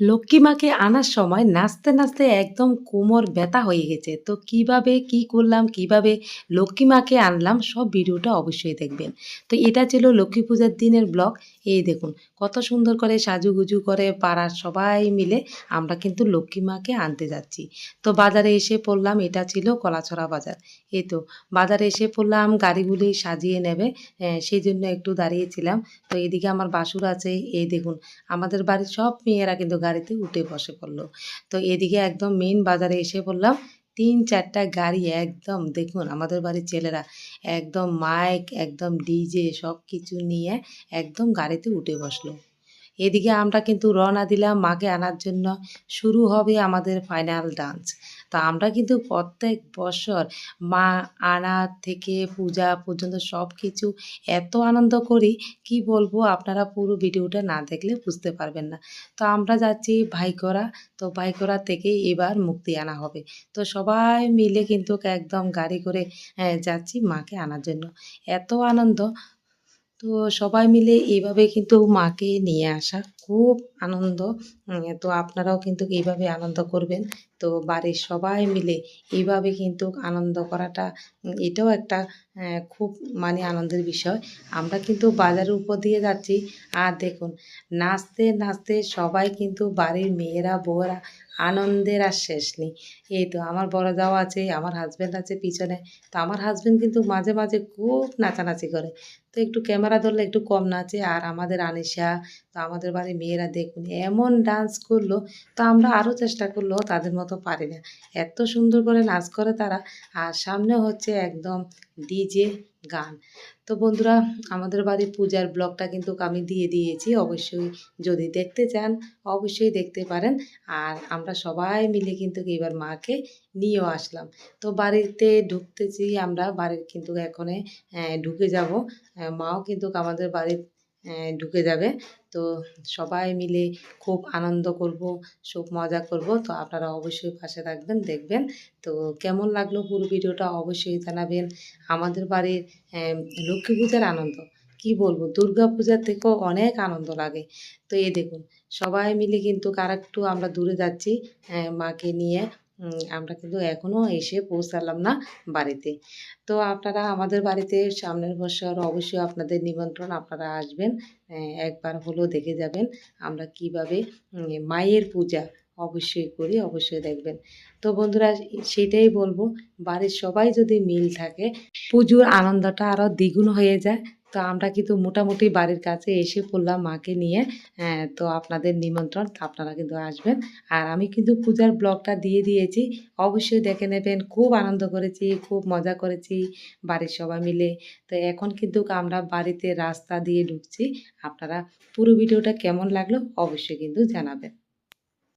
লক্ষ্মী মাকে আনার সময় নাচতে, নাচতে একদম কোমর ব্যথা হয়ে গেছে। তো কীভাবে কি করলাম, কীভাবে লক্ষ্মী মাকে আনলাম সব ভিডিওটা অবশ্যই দেখবেন। তো এটা ছিল লক্ষ্মী পূজার দিনের ব্লগ। এই দেখুন কত সুন্দর করে সাজুগুজু করে পাড়ার সবাই মিলে আমরা কিন্তু লক্ষ্মী মাকে আনতে যাচ্ছি। তো বাজারে এসে পড়লাম এটা ছিল কলাছড়া বাজার। এই তো বাজারে এসে পড়লাম গাড়িগুলি সাজিয়ে নেবে সেই জন্য একটু দাঁড়িয়েছিলাম। তো এদিকে আমার বাসুর আছে এই দেখুন আমাদের বাড়ির সব মেয়েরা কিন্তু গাড়িতে উঠে বসে পড়ল। তো এদিকে একদম মেন বাজারে এসে পড়লাম তিন চারটা গাড়ি একদম দেখুন আমাদের বাড়ির ছেলেরা একদম মাইক একদম ডিজে সব কিছু নিয়ে একদম গাড়িতে উঠে বসল। এদিকে আমরা কিন্তু রওনা দিলাম মাকে আনার জন্য। শুরু হবে আমাদের ফাইনাল ডান্স তো আমরা কিন্তু প্রত্যেক বছর মা, আনা থেকে পূজা পর্যন্ত সব কিছু এত আনন্দ করি, কি বলব আপনারা পুরো ভিডিওটা না দেখলে বুঝতে পারবেন না। তো আমরা যাচ্ছি ভাইকোরা তো ভাইকোরা থেকে এবার মুক্তি আনা হবে। তো সবাই মিলে কিন্তু একদম গাড়ি করে যাচ্ছি মাকে আনার জন্য। এত আনন্দ। তো সবাই মিলে এইভাবে কিন্তু মাকে নিয়ে আসা খুব আনন্দ। তো আপনারাও কিন্তু এইভাবে আনন্দ করবেন। তো বাড়ির সবাই মিলে এইভাবে কিন্তু আনন্দ করাটা এটাও একটা খুব মানে আনন্দের বিষয়। আমরা কিন্তু বাজারের উপর দিয়ে যাচ্ছি। আর দেখুন, নাচতে নাচতে সবাই কিন্তু বাড়ির মেয়েরা, বউরা আনন্দের আর শেষ নেই। এই তো আমার বড় যাওয়া আছে, আমার হাজব্যান্ড আছে পিছনে। তো আমার হাজব্যান্ড কিন্তু মাঝে মাঝে খুব নাচানাচি করে। তো একটু ক্যামেরা ধরলে একটু কম নাচে। আর আমাদের আনিশা তো আমাদের বাড়ির মেয়েরা দেখুন, এমন ডান্স করল, তো আমরা আরও চেষ্টা করলেও তাদের মতো পারি না। এত সুন্দর করে নাচ করে তারা, আর সামনে হচ্ছে একদম ডিজে গান। তো বন্ধুরা, আমাদের বাড়ির পূজার ব্লগটা কিন্তু আমি দিয়ে দিয়েছি, অবশ্যই যদি দেখতে চান, অবশ্যই দেখতে পারেন। আর আমরা সবাই মিলে কিন্তু এবার মাকে নিয়েও আসলাম। তো বাড়িতে ঢুকতেছি আমরা, বাড়ির কিন্তু এখনে ঢুকে যাব। মাও কিন্তু আমাদের বাড়ির ঢুকে যাবে। তো সবাই মিলে খুব আনন্দ করব, খুব মজা করব। তো আপনারা অবশ্যই পাশে থাকবেন, দেখবেন। তো কেমন লাগল পুরো ভিডিওটা অবশ্যই জানাবেন। আমাদের বাড়ির লক্ষ্মী পূজার আনন্দ। কি বলব? দুর্গা পূজার থেকেও অনেক আনন্দ লাগে। তো এই দেখুন, সবাই মিলে কিন্তু কারেক্টু আমরা দূরে যাচ্ছি মাকে নিয়ে। আমরা কিন্তু এখনও এসে পৌঁছালাম না বাড়িতে। তো আপনারা আমাদের বাড়িতে সামনের বছর অবশ্যই আপনাদের নিমন্ত্রণ, আপনারা আসবেন একবার হলেও দেখে যাবেন আমরা কীভাবে মায়ের পূজা অবশ্যই করি, অবশ্যই দেখবেন। তো বন্ধুরা, সেটাই বলব, বাড়ির সবাই যদি মিল থাকে, পুজোর আনন্দটা আরও দ্বিগুণ হয়ে যায় তো আমরা কিন্তু মোটামুটি বাড়ির কাছে এসে পড়লাম মাকে নিয়ে। হ্যাঁ, তো আপনাদের নিমন্ত্রণ আপনারা কিন্তু আসবেন। আর আমি কিন্তু পূজার ব্লগটা দিয়ে দিয়েছি। অবশ্যই দেখে নেবেন। খুব আনন্দ করেছি খুব মজা করেছি বাড়ির সবাই মিলে। তো এখন কিন্তু আমরা বাড়িতে রাস্তা দিয়ে ঢুকছি। আপনারা পুরো ভিডিওটা কেমন লাগল অবশ্যই কিন্তু জানাবেন।